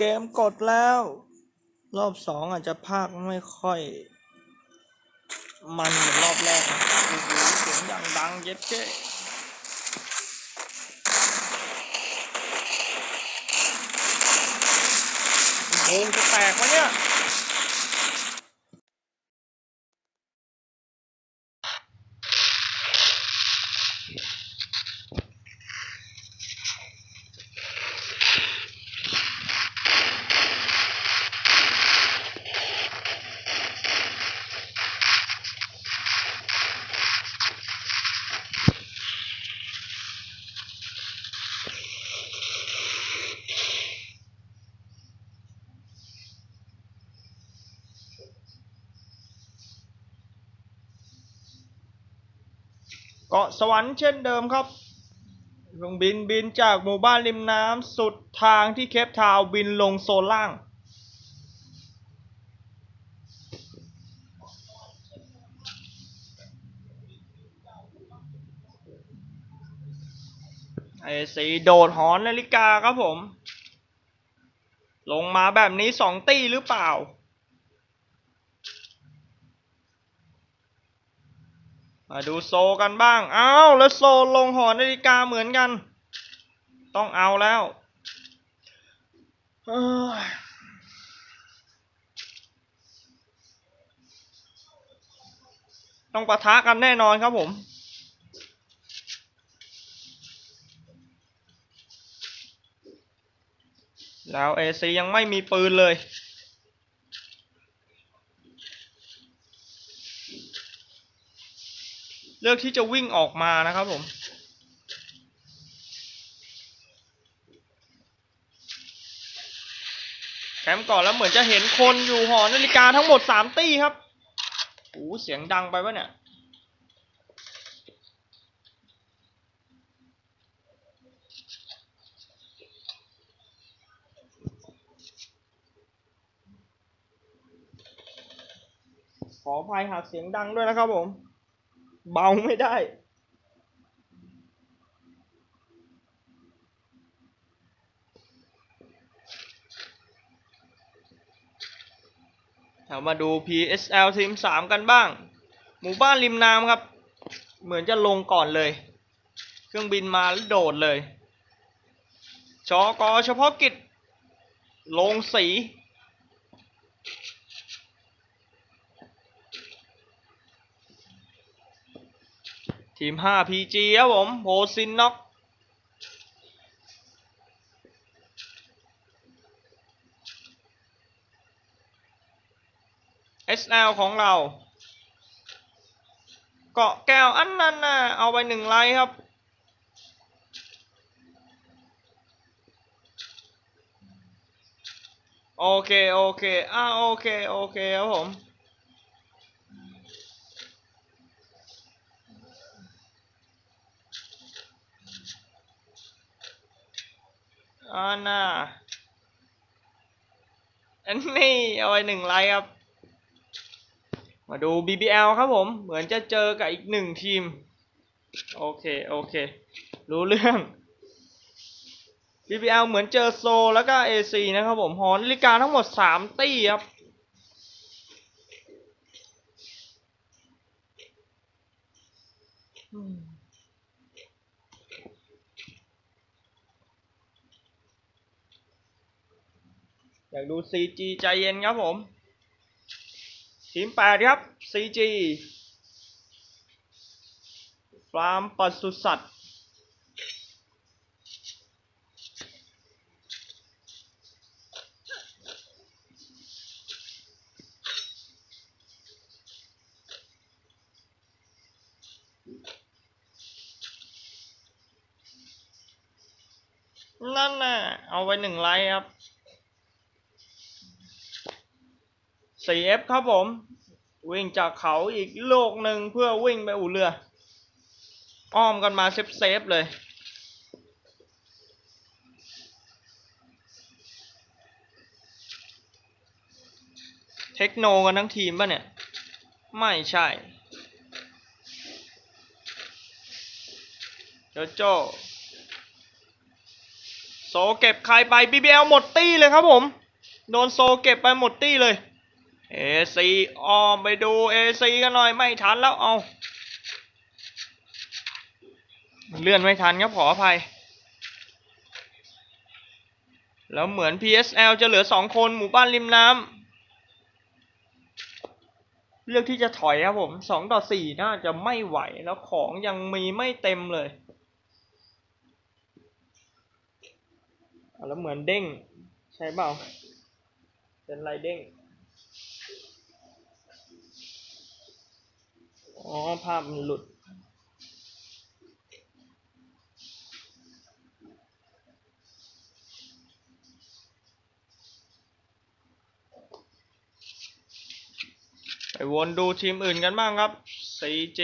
เกมกดแล้ว รอบสองอาจจะภาคไม่ค่อย มันเหมือนรอบแรกนะโอ้โหเสียงอย่างดังเย็ดเจ๊โอ้จะแตกวะเนี่ยาะสวรรค์เช่นเดิมครับเครื่องบินบินจากหมู่บ้านริมน้ำสุดทางที่เคปทาวบินลงโซนล่าง ไอ้สีโดดหอนนาฬิกาครับผม ลงมาแบบนี้สองตีหรือเปล่า มาดูโซกันบ้างอ้าวแล้วโซลงหอนาฬิกาเหมือนกัน ต้องเอาแล้วต้องปะทะกันแน่นอนครับผม แล้วเอซียังไม่มีปืนเลย ลือกที่จะวิ่งออกมานะครับผมแคมป์ก่อนแล้วเหมือนจะเห็นคนอยู่หอนาฬิกาทั้งหมดสามตี้ครับโอ้เสียงดังไปปะเนี่ยขออภัยหากเสียงดังด้วยนะครับผม เบาไม่ได้ เรามาดู PSL ทีม3กันบ้าง หมู่บ้านริมน้ำครับ เหมือนจะลงก่อนเลย เครื่องบินมาแล้วโดดเลยชอกอเฉพาะกิจ ลงสี ทีม5 PG ครับผมโพซินน็อก SL ของเรา เกาะแก้วอันนั้นน่ะเอาไปหนึ่งไลท์ครับโอเค โอเค อ่าโอเค โอเคครับผม อ่าน่าอันนี้เอาไว้หนึ่งไลค์ครับ มาดู BBL ครับผม เหมือนจะเจอกับอีกหนึ่งทีม โอเค โอเค รู้เรื่อง BBL เหมือนเจอโซแล้วก็ AC นะครับผมหอนาฬิกาทั้งหมดสามตี้ครับอืม อยากดู CG ใจเย็นครับผม ทีมแปดครับ CG ฟาร์มปศุสัตว์นั่นน่ะ เอาไว้หนึ่งไลค์ครับ 4F ครับผม วิ่งจากเขาอีกโลกหนึ่งเพื่อวิ่งไปอู่เรือ อ้อมกันมาเซฟเซฟเลย เทคโนกันทั้งทีมป่ะเนี่ย ไม่ใช่โจโจโซเก็บใครไป BBL หมดตี้เลยครับผม โดนโซเก็บไปหมดตี้เลย AC ออมไปดู AC กันหน่อยไม่ทันแล้วเอาเลื่อนไม่ทันครับขออภัย แล้วเหมือน PSL จะเหลือสองคนหมู่บ้านริมน้ำเลือกที่จะถอยครับผมสองต่อสี่น่าจะไม่ไหวแล้วของยังมีไม่เต็มเลย แล้วเหมือนเด้ง ใช่เปล่าเป็นไรเด้ง อ๋อภาพมันหลุด ไปวนดูทีมอื่นกันบ้างครับ CG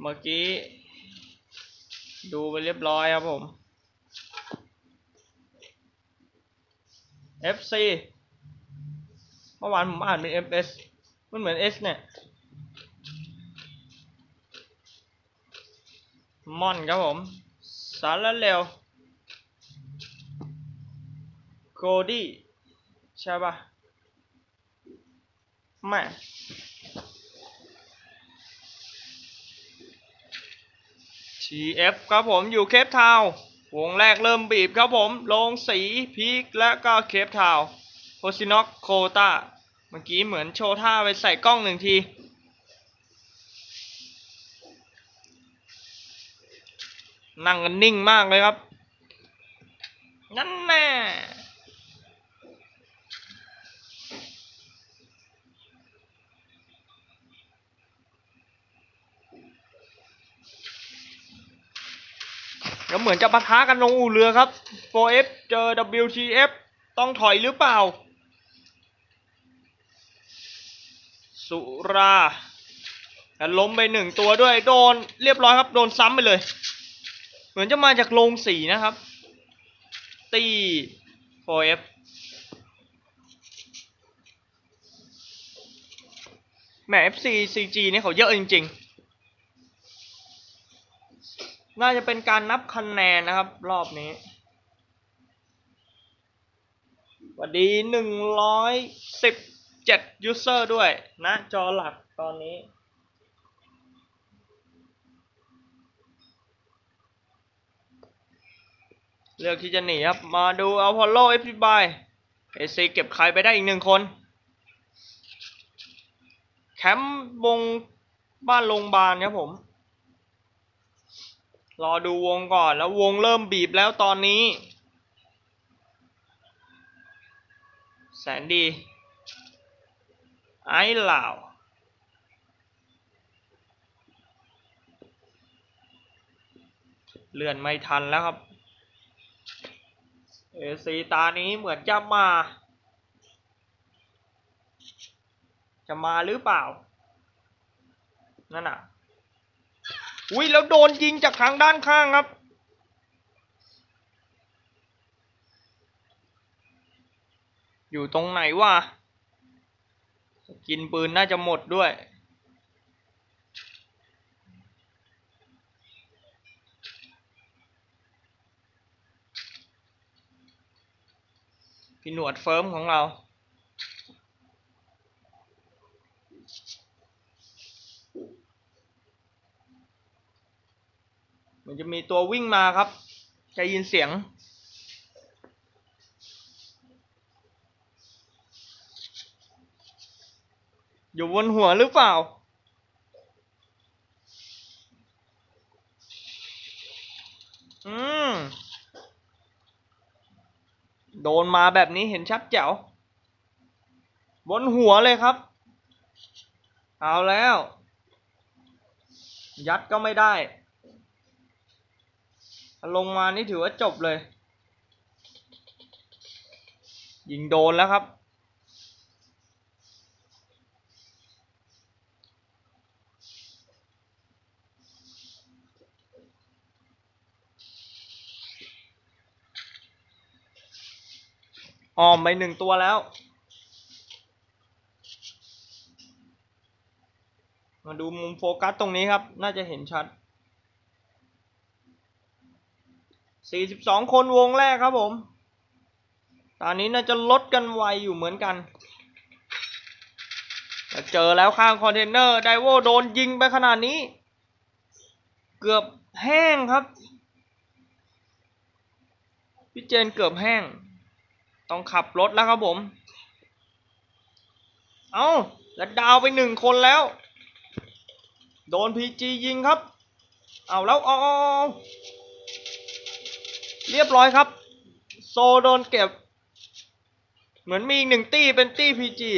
เมื่อกี้ ดูไปเรียบร้อยครับผม FC เมื่อวานผมอ่านเป็น FS มันเหมือน S เนี่ย ม่อนครับผม สารเร็วโกดี้ใช่ปะแม่ TF ครับผมอยู่เคปทาววงแรกเริ่มบีบครับผมลงสีพีคและก็เคปทาวโพซินอกโคตาเมื่อกี้เหมือนโชว์ท่าไปใส่กล้องหนึ่งที นั่งกันนิ่งมากเลยครับ นั่นแน่แล้วเหมือนจะปะทะกันลงอู่เรือครับ 4F เจอ WTF ต้องถอยหรือเปล่า สุราแล้วล้มไปหนึ่งตัวด้วย โดนเรียบร้อยครับ โดนซ้ำไปเลย เหมือนจะมาจากโรงสีนะครับ ตี 4F แหม FC CG นี่เขาเยอะจริง ๆ น่าจะเป็นการนับคะแนนนะครับ รอบนี้วัสดีหนึ่งร้อยสิบเจ็ดยูเซอร์ด้วยนะจอหลักตอนนี้ เลือกที่จะหนีครับ มาดูอ p พอลโลเอฟบายเอซีเก็บใครไปได้อีกหนึ่งคน แคมป์วงบ้านโรงพยาบาลครับผม รอดูวงก่อนแล้ววงเริ่มบีบแล้วตอนนี้ แสนดี ไอ้เหล่าเลื่อนไม่ทันแล้วครับ เอซีตานี้เหมือนจะมา จะมาหรือเปล่า นั่นอะ อุ้ยแล้วโดนยิงจากทางด้านข้างครับ อยู่ตรงไหนวะ กินปืนน่าจะหมดด้วย พี่หนวดเฟิร์มของเรามันจะมีตัววิ่งมาครับ จะยินเสียง อยู่บนหัวหรือเปล่า อืม โดนมาแบบนี้เห็นชัดแจ๋วบนหัวเลยครับ เอาแล้ว ยัดก็ไม่ได้ลงมานี่ถือว่าจบเลย ยิงโดนแล้วครับ ออมไปหนึ่งตัวแล้ว มาดูมุมโฟกัสตรงนี้ครับ น่าจะเห็นชัดสี่สิบสองคนวงแรกครับผม ตอนนี้น่าจะลดกันไวอยู่เหมือนกันเจอแล้วข้างคอนเทนเนอร์ไดโวโดนยิงไปขนาดนี้ เกือบแห้งครับ พี่เจนเกือบแห้ง ต้องขับรถแล้วครับผม เอาแล้วดาวไปหนึ่งคนแล้ว โดนพีจียิงครับ เอาแล้วออเอาเรียบร้อยครับ โซโดนเก็บ เหมือนมีอีกหนึ่งตี้เป็นตี้พีจี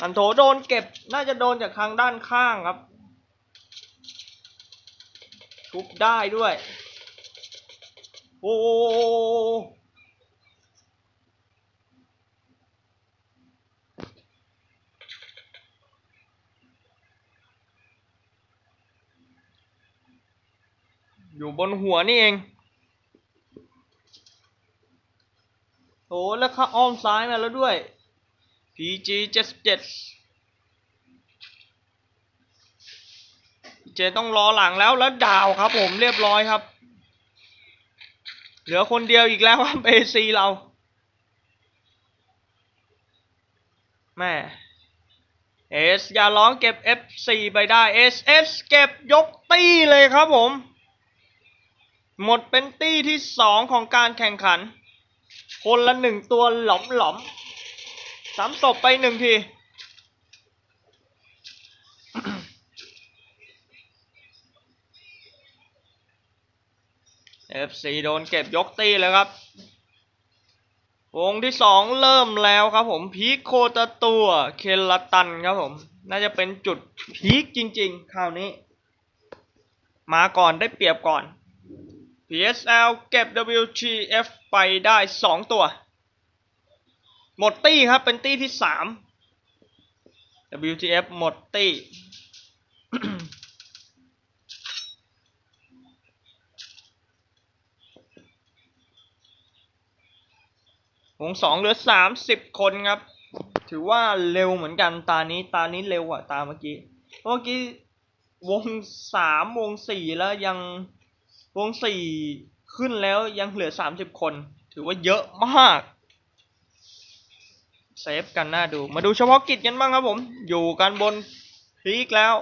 อันโถโดนเก็บน่าจะโดนจากทางด้านข้างครับทุบได้ด้วย โอ้อยู่บนหัวนี่เอง โอ้แล้วข้าอ้อมซ้ายมาแล้วด้วย PG 77เจต้องรอหลังแล้วแล้วดาวครับผมเรียบร้อยครับ เหลือคนเดียวอีกแล้วครับ AC เราแม่เอสอย่าร้องเก็บ F4 ไปได้ SS เก็บยกตี้เลยครับผม หมดเป็นตี้ที่สองของการแข่งขัน คนละหนึ่งตัวหลอมหลอมสามศพไปหนึ่งที FC โดนเก็บยกตีเลยครับ วงที่สองเริ่มแล้วครับผม พีคโคตตัวเคลตันครับผม น่าจะเป็นจุดพีคจริงๆ คราวนี้ มาก่อนได้เปรียบก่อน PSL เก็บ WGF ไปได้ 2 ตัว หมดตี้ครับ เป็นตี้ที่ 3 WGF หมดตี้ วงสองเหลือสามสิบคนครับ ถือว่าเร็วเหมือนกันตานี้ตานี้เร็วกว่าตาเมื่อกี้เมื่อกี้วงสามวงสี่แล้วยังวงสี่ขึ้นแล้วยังเหลือสามสิบคน ถือว่าเยอะมากเซฟกันน่าดูมาดูเฉพาะกิจกันบ้างครับผม อยู่กันบนพีคแล้ว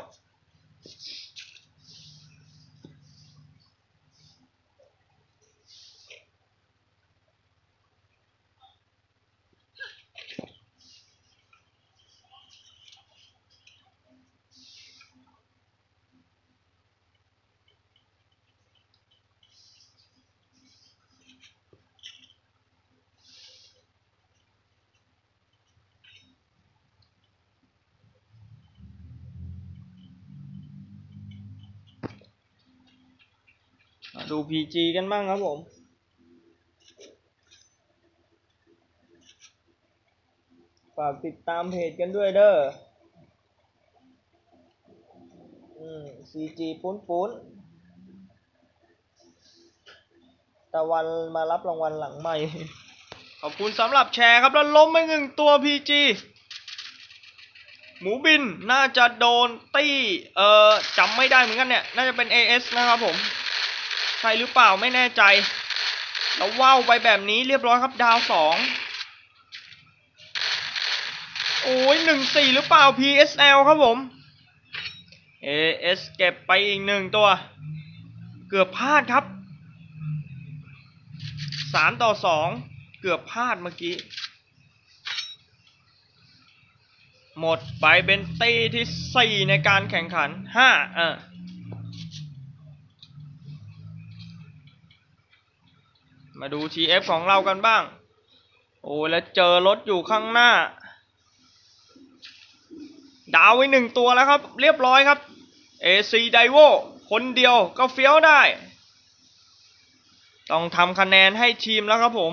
มาดู PG กันบ้างครับผม ฝากติดตามเพจกันด้วยเด้ออืม CG ปุ้นปุ้นตะวันมารับรางวัลหลังใหม่ ขอบคุณสำหรับแชร์ครับ แล้วล้มไปหนึ่งตัว PG หมูบินน่าจะโดนตี้ เอ่อจำไม่ได้เหมือนกันเนี่ย น่าจะเป็น AS นะครับผม ช่หรือเปล่าไม่แน่ใจ แล้วว่าวไปแบบนี้เรียบร้อยครับดาวสองโอ้ยหนึ่งสี่หรือเปล่า PSL ครับผม AS เก็บไปอีกหนึ่งตัว เกือบพลาดครับสามต่อสองเกือบพลาดเมื่อกี้ หมดไปเป็นตีที่สี่ในการแข่งขันห้าเออ มาดู TF ของเรากันบ้าง โอ้แล้วเจอรถอยู่ข้างหน้า ดาวไว้หนึ่งตัวแล้วครับ เรียบร้อยครับ AC d i v o คนเดียวก็เฟี้ยวได้ ต้องทำคะแนนให้ทีมแล้วครับผม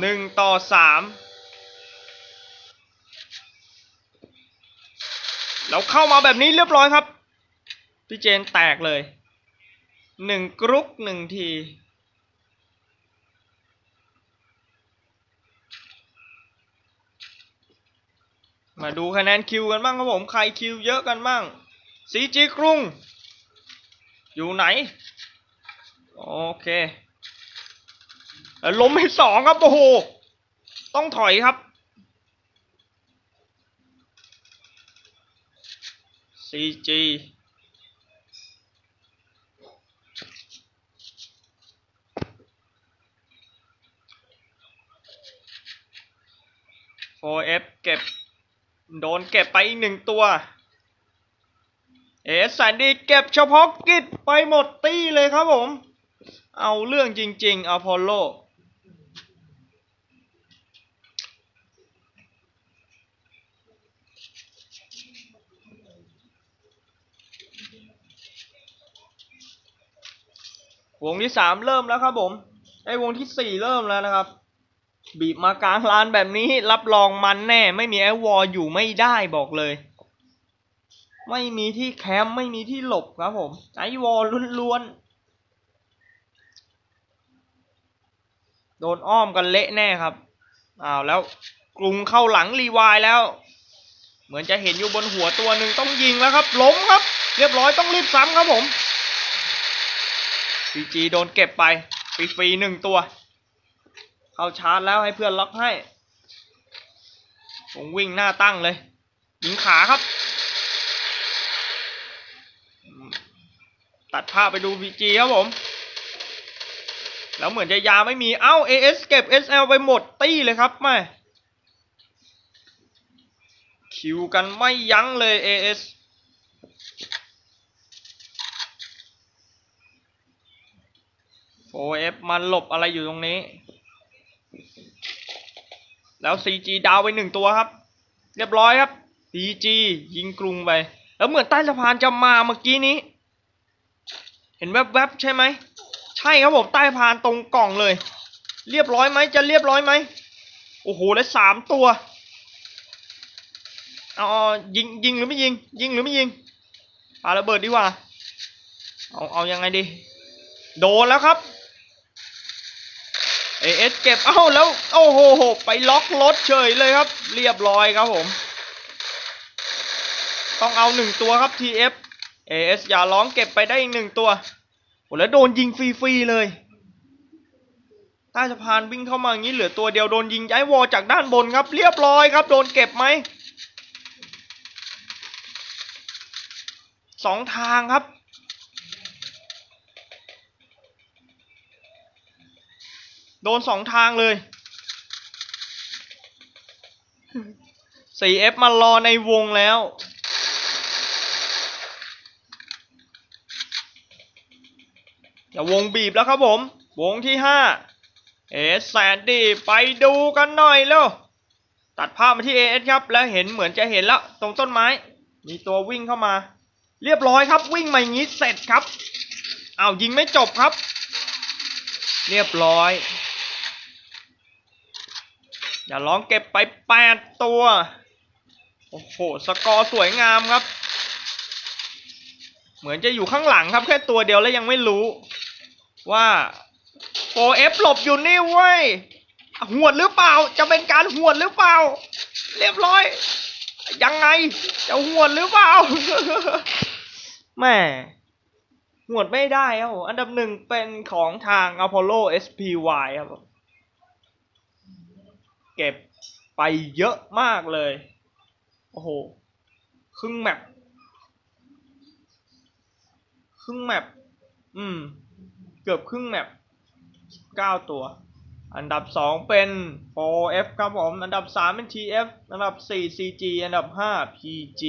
หนึ่งต่อสามแล้วเข้ามาแบบนี้เรียบร้อยครับ พี่เจนแตกเลย หนึ่งกรุ๊กหนึ่งทีมาดูคะแนนคิวกันบ้างครับผมใครคิวเยอะกันบ้างซีจีกรุง อยู่ไหน โอเคแล้วล้มให้สองครับ โอ้โห ต้องถอยครับ CG 4F เก็บ โดนเก็บไปอีกหนึ่งตัว เอสแซนดี้เก็บเฉพาะกิจไปหมดตี้เลยครับผม เอาเรื่องจริงๆอพอลโลวงที่สามเริ่มแล้วครับผม ไอ้วงที่สี่เริ่มแล้วนะครับ บีบมากลางลานแบบนี้รับรองมันแน่ ไม่มีไอวอลอยู่ไม่ได้บอกเลย ไม่มีที่แคมป์ไม่มีที่หลบครับผมไอวอลล้วนๆโดนอ้อมกันเละแน่ครับอ้าวแล้วกรุงเข้าหลังรีวายแล้ว เหมือนจะเห็นอยู่บนหัวตัวหนึ่งต้องยิงแล้วครับล้มครับ เรียบร้อยต้องรีบซ้ำครับผมพีจีโดนเก็บไปฟรีๆหนึ่งตัว เข้าชาร์จแล้วให้เพื่อนล็อกให้ผมวิ่งหน้าตั้งเลยยิงขาครับ ตัดภาพไปดูพีจีครับผม แล้วเหมือนจะยาไม่มี เอ้า AS เก็บ SL ไปหมดตี้เลยครับแม่คิวกันไม่ยั้งเลย AS โอเอฟมันหลบอะไรอยู่ตรงนี้ แล้ว CG ดาวไปหนึ่งตัวครับ เรียบร้อยครับ CG ยิงกรุงไป แล้วเหมือนใต้สะพานจะมาเมื่อกี้นี้ เห็นแวบๆใช่ไหม ใช่ครับผมใต้สะพานตรงกล่องเลย เรียบร้อยไหมจะเรียบร้อยไหมโอ้โหแล้วสามตัวเอาเอายิงยิงหรือไม่ยิง ยิงหรือไม่ยิงปาระเบิดดีกว่า เอาเอายังไงดี โดนแล้วครับ เอเอสเก็บ เอ้าแล้ว โอ้โหไปล็อกรถเฉยเลยครับ เรียบร้อยครับผม ต้องเอาหนึ่งตัวครับ TF AS อย่าร้องเก็บไปได้อีกหนึ่งตัวโอ้แล้วโดนยิงฟรีๆเลยใต้สะพานวิ่งเข้ามาอย่างนี้เหลือตัวเดียวโดนยิงย้ายวอจากด้านบนครับ เรียบร้อยครับ โดนเก็บไหมสองทางครับ โดนสองทางเลย 4F มารอในวงแล้วอย่าวงบีบแล้วครับผม วงที่ห้าเอสแซนดี้ไปดูกันหน่อยเร็ว ตัดภาพมาที่เอสครับ แล้วเห็นเหมือนจะเห็นแล้ว ตรงต้นไม้ มีตัววิ่งเข้ามา เรียบร้อยครับ วิ่งมาอย่างนี้เสร็จครับอ้าวยิงไม่จบครับ เรียบร้อย อย่าร้องเก็บไปแปดตัว โอ้โห สกอร์สวยงามครับ เหมือนจะอยู่ข้างหลังครับ แค่ตัวเดียวแล้วยังไม่รู้ ว่า 4F หลบอยู่นี่เว้ยหวดหรือเปล่า จะเป็นการหวดหรือเปล่า เรียบร้อย ยังไง จะหวดหรือเปล่าแม่หวดไม่ได้ครับอันดับหนึ่งเป็นของทาง Apollo SPY ครับ เก็บไปเยอะมากเลย โอ้โห ครึ่งแมปครึ่งแมปอืม เกือบครึ่งแมปเก้าตัว อันดับสองเป็น 4F ครับผม อันดับสามเป็น TF อันดับสี่ CG อันดับห้า PG